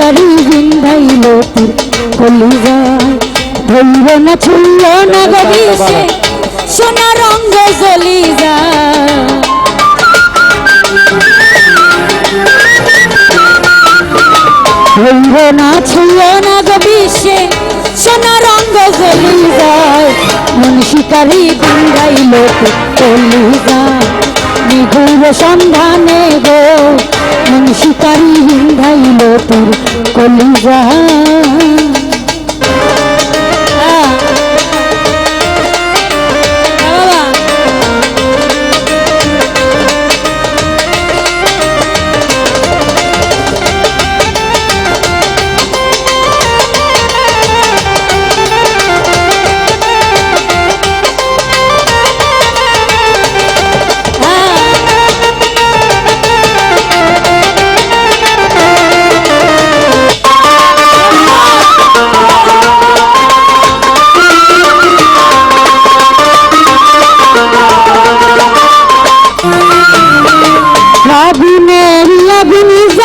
শিকারি বিন্ধাইল কলি যায় ধৈর না ছুড়ল না গবিষে সোনা রঙ্গ জ্বলি যায় ধৈর না ছুঁয় না গবিষে সোনা রঙ্গ জ্বলি যায় মন শিকারি বিন্ধাইল কলি যায় নিগুর সন্ধানে গো শিকারি বিন্ধাইল তীর কলি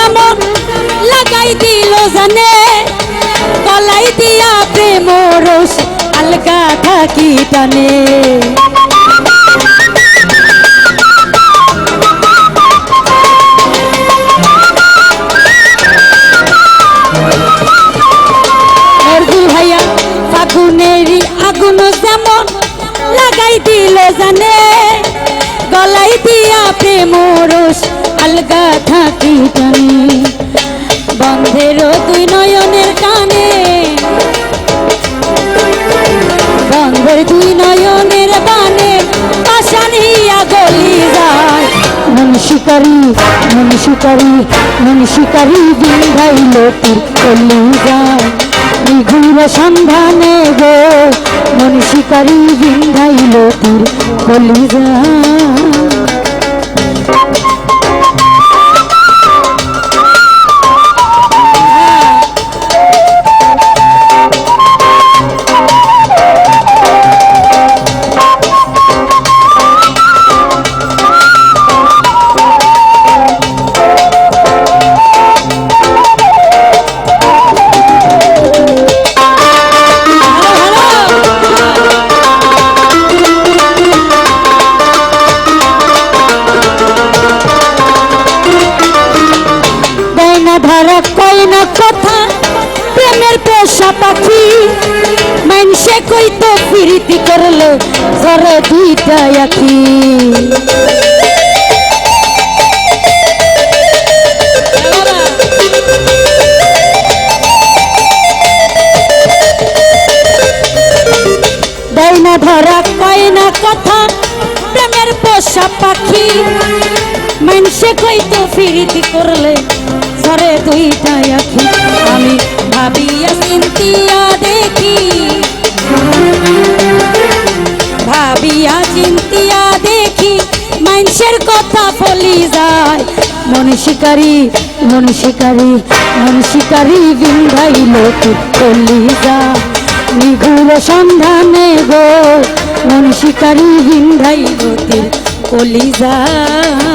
যেমন লাগাই দিল জানে কলাই দিয়া প্রেম রস আলগা থাকি টানে। ফাগুনেরই আগুন যেমন লাগাই দিল জানে, গলাই দিয়া প্রেম রস আলগা থাকি বন্ধের দুই নয়নের বানে পাশানিয়া গলি যায়। মন শিকারি মন শিকারি মন শিকারি বিন্ধাইল তীর কলি যায়। নিঘুর সন্ধানে গো, মন শিকারি বিন্ধাইল তীর কলি যায়। ধরা কই না কথা? প্রেমের পেশা পাখি। মানুষে কই তো ফিরিতি করলে জরে দুইটা দেয় না ধরা কই না কথা। প্রেমের পোষা পাখি। মানুষে কই তো ফিরিতি করলে ঝরে দুইটা আখি আমি ভাবিয়া চিন্তিয়া দেখি। ভাবিয়া চিন্তিয়া দেখি, মানুষের কথা ফলি যায়। মন শিকারি মন শিকারি মন শিকারি বিন্ধাইল তুলি যায়। নিগুর সন্ধানে গো, মন শিকারি বিন্ধাইল কলি যায়।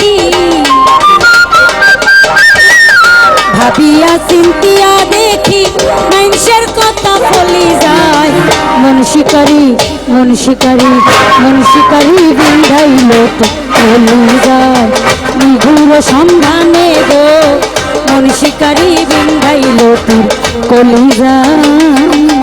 ভাবিয়া চিন্তিয়া দেখি মানুষের কথা বলি যায়। মন শিকারি মন শিকারি মন শিকারি বিন্ধাই লোক বলি যায়। নিঘুর সন্ধানে গো, মন শিকারি বিন্ধাই লোক কলি যায়।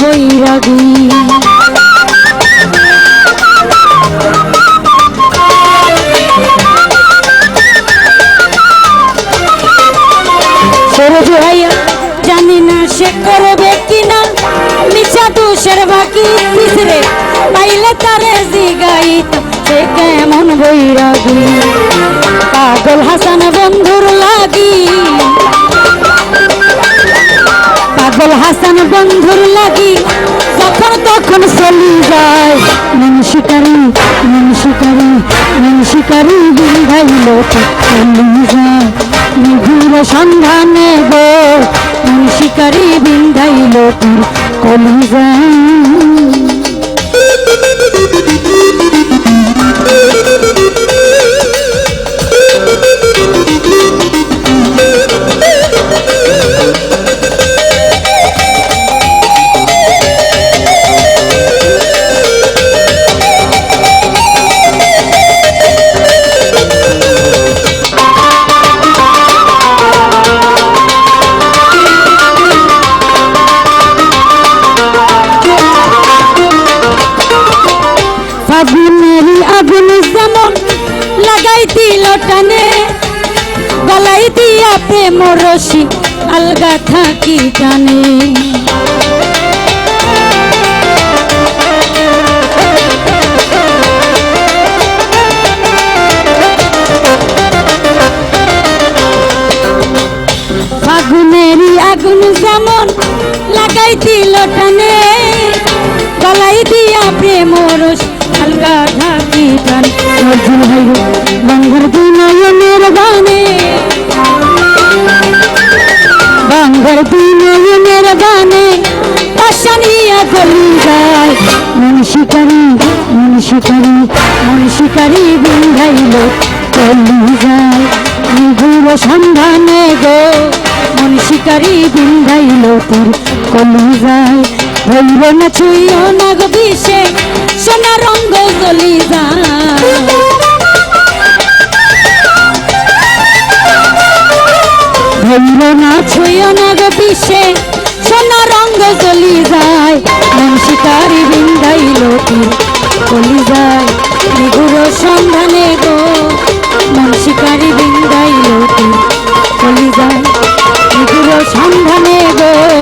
বৈরাগী। জানি না সে করবে কিনা। মিছা দুশের বাকি কিসরে পাইলে তারে জিগাইতাম সে কেমন বৈরাগী। পাগল হাসান বন্ধুর লাগি হাসান বন্ধুর লাগি, যখন তখন চলি যায়। মন শিকারি মন শিকারি মন শিকারি বিন্ধাইল চলি যায়। নিঘুর সন্ধানে গো মন শিকারি বিন্ধাইল কলি যায়। থাকি টানে ফাগুনেরই আগুন যেমন লাগাই দিল টানে, গলাই দিয়া প্রেম হালকা ঢাকি টান। বাঙ্গার বিনয়নের বাঙ্গার বিনয়নের গানে পাশানিয়া গলি যায়। মন শিকারি মন শিকারি মন শিকারি বিন্ধাইল চলি যায়। নিগুর সন্ধানে গো, মন শিকারি বিন্ধাইল তোর কলি যায়। ভৈর না ছুইও না গো বিষে সোনা রঙ্গ গলি যায়। ধৈর্য না ছুঁয় না গো পিসে। সোনা রঙ্গ চলি যায়, মন শিকারি বিন্দাইল চলি যায় নিগুর সন্ধানে গো, মন শিকারি বিন্দাইল তীর